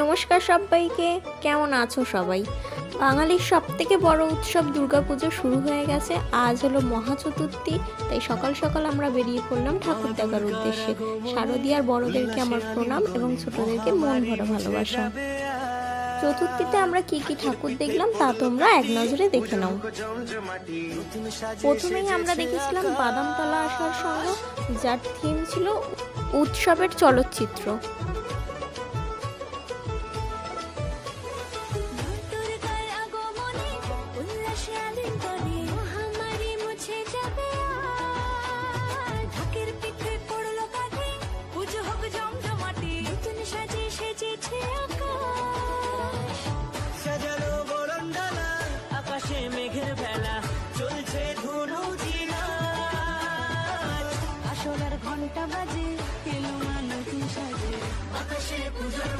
নমস্কার সবাইকে, কেমন আছো সবাই? বাঙালির সব থেকে বড় উৎসব দুর্গাপুজো শুরু হয়ে গেছে, আজ হলো মহা চতুর্থী তাই সকাল সকাল আমরা বেরিয়ে পড়লাম ঠাকুর দেখার উদ্দেশ্যে। শারদীয়ার বড়দেরকে আমার প্রণাম এবং ছোটদেরকে মন ভরা ভালোবাসা। চতুর্থীতে আমরা কি কি ঠাকুর দেখলাম, তা তোমরা এক নজরে দেখে নাও। প্রথমেই আমরা দেখেছিলাম বাদামতলা আসার সঙ্গ যার থিম ছিল উৎসবের চলচ্চিত্র। ঘণ্টা বাজে এলো নতুন সাজে? আকাশে পুজোর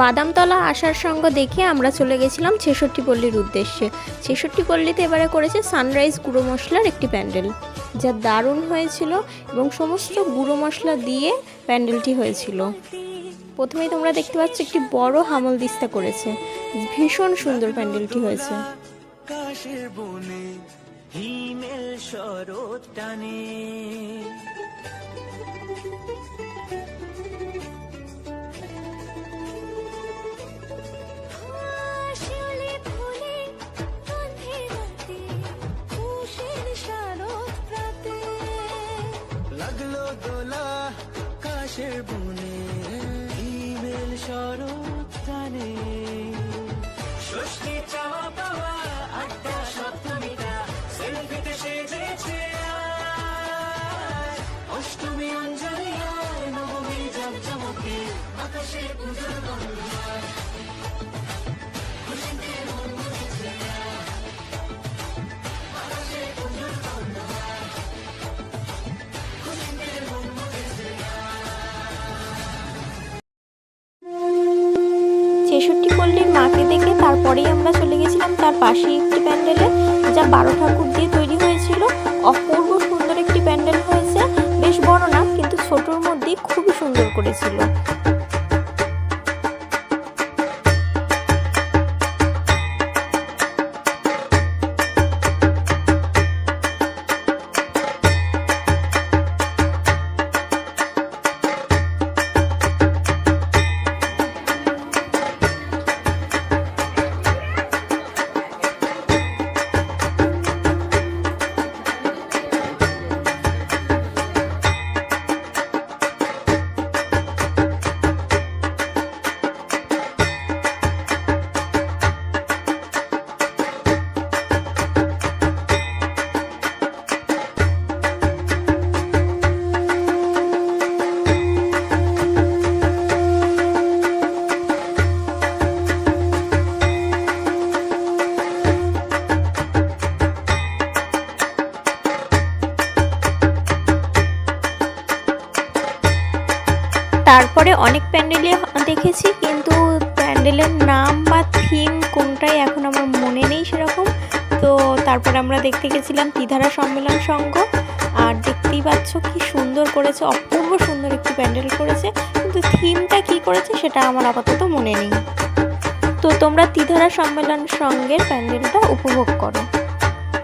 বাদামতলা আসার সঙ্গ দেখে আমরা চলে গেছিলাম ছেষট্টি পল্লীর উদ্দেশ্যে। ছেষট্টি পল্লীতে এবারে করেছে সানরাইজ গুঁড়ো মশলার একটি প্যান্ডেল। যা দারুণ হয়েছিল এবং সমস্ত গুঁড়ো মশলা দিয়ে প্যান্ডেলটি হয়েছিল। প্রথমেই তোমরা দেখতে পাচ্ছ একটি বড় হামল দিস্তা করেছে। ভীষণ সুন্দর প্যান্ডেলটি হয়েছে। শরৎ টানে। কাশের বনে ইমেল শরৎ টানে ছেষট্টি পল্লীর মাকে দেখে তারপরেই আমরা চলে গেছিলাম তার পাশে একটি প্যান্ডেলে, যা বারো ঠাকুর দিয়ে তৈরি হয়েছিল। অপূর্ব সুন্দর একটি প্যান্ডেল হয়েছে। বেশ বড় না, কিন্তু ছোটোর মধ্যেই খুবই সুন্দর করেছিল। তারপরে অনেক প্যান্ডেলে দেখেছি, কিন্তু প্যান্ডেলের নাম বা থিম কোনটাই এখন আমার মনে নেই সেরকম। তো তারপরে আমরা দেখতে গেছিলাম তিধারা সম্মেলন সংঘ আর দেখতেই পাচ্ছ কি সুন্দর করেছে, অপূর্ব সুন্দর একটি প্যান্ডেল করেছে। কিন্তু থিমটা কি করেছে সেটা আমার আপাতত মনে নেই। তো তোমরা তিধারা সম্মেলন সঙ্গের প্যান্ডেলটা উপভোগ করো।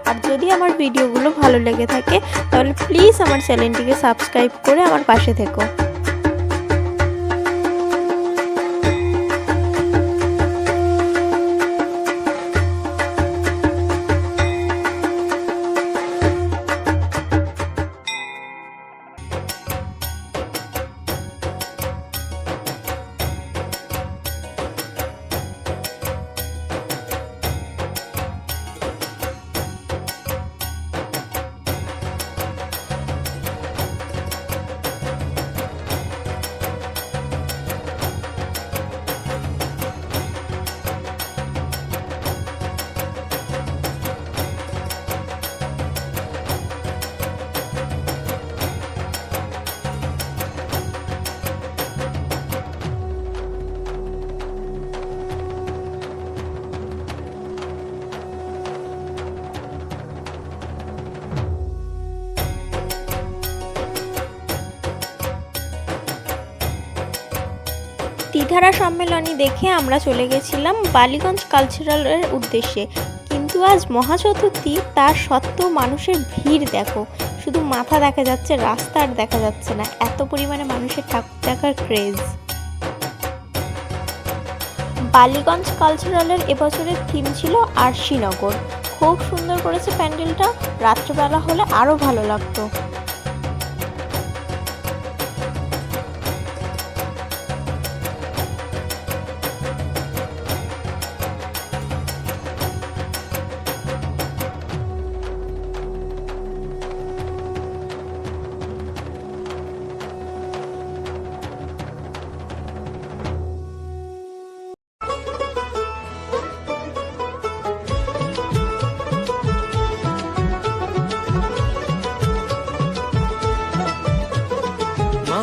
আর যদি আমার ভিডিওগুলো ভালো লেগে থাকে, তাহলে প্লিজ আমার চ্যানেলটিকে সাবস্ক্রাইব করে আমার পাশে থেকো। তিধারা সম্মেলনী দেখে আমরা চলে গেছিলাম বালিগঞ্জ কালচারালের উদ্দেশ্যে। কিন্তু আজ মহাচতুর্থী, তার সত্ত্বেও মানুষের ভিড় দেখো। শুধু মাথা দেখা যাচ্ছে, রাস্তা আর দেখা যাচ্ছে না। এত পরিমাণে মানুষের ঠাকুর দেখার ক্রেজ বালিগঞ্জ কালচারালের এবছরের থিম ছিল আরশিনগর। খুব সুন্দর করেছে প্যান্ডেলটা। রাত্রেবেলা হলে আরও ভালো লাগতো।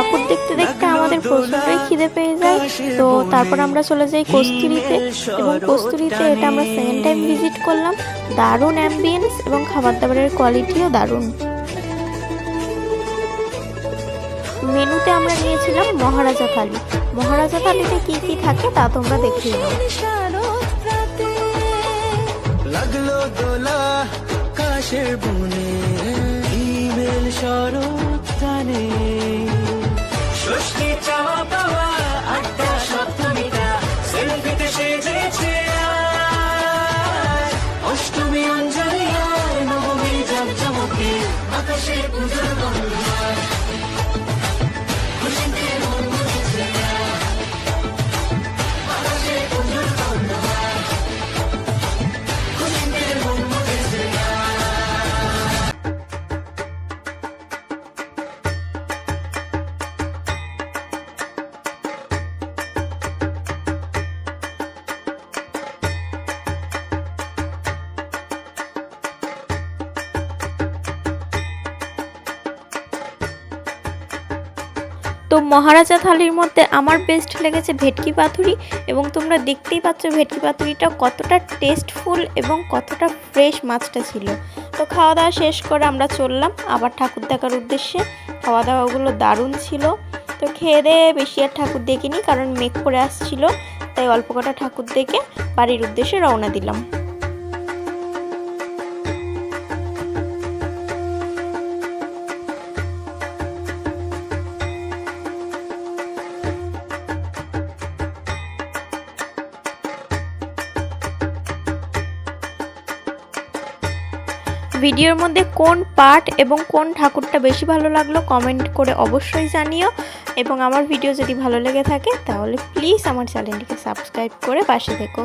ঠাকুর দেখতে দেখতে আমাদের প্রচন্ডই খিদে পেয়ে যায়। তো তারপর আমরা চলে যাই কস্তুরিতে এবং কস্তুরিতে এটা আমরা সেকেন্ড টাইম ভিজিট করলাম। দারুণ অ্যাম্বিয়েন্স এবং খাবার দাবারের কোয়ালিটিও দারুণ। মেনুতে আমরা নিয়েছিলাম মহারাজা থালি। মহারাজা থালিতে কি কি থাকে তা তোমরা দেখিয়ে নাও। লাগল দোলা কাশের বনে ইমেল শরৎ আকাশে পুজোর তো মহারাজা থালির মধ্যে আমার বেস্ট লেগেছে ভেটকি পাতুরি এবং তোমরা দেখতেই পাচ্ছ ভেটকি পাতুরিটা কতটা টেস্টফুল এবং কতটা ফ্রেশ মাছটা ছিল। তো খাওয়া দাওয়া শেষ করে আমরা চললাম। আবার ঠাকুর দেখার উদ্দেশ্যে খাওয়া দাওয়াগুলো দারুণ ছিল। তো খেয়ে দেয়ে বেশি আর ঠাকুর দেখিনি কারণ মেঘ করে আসছিল, তাই অল্প কটা ঠাকুর দেখে বাড়ির উদ্দেশ্যে রওনা দিলাম। ভিডিওর মধ্যে কোন পার্ট এবং কোন ঠাকুরটা বেশি ভালো লাগল কমেন্ট করে অবশ্যই জানিও। এবং আমার ভিডিও যদি ভালো লেগে থাকে, তাহলে প্লিজ আমার চ্যানেলটিকে সাবস্ক্রাইব করে পাশে থেকো।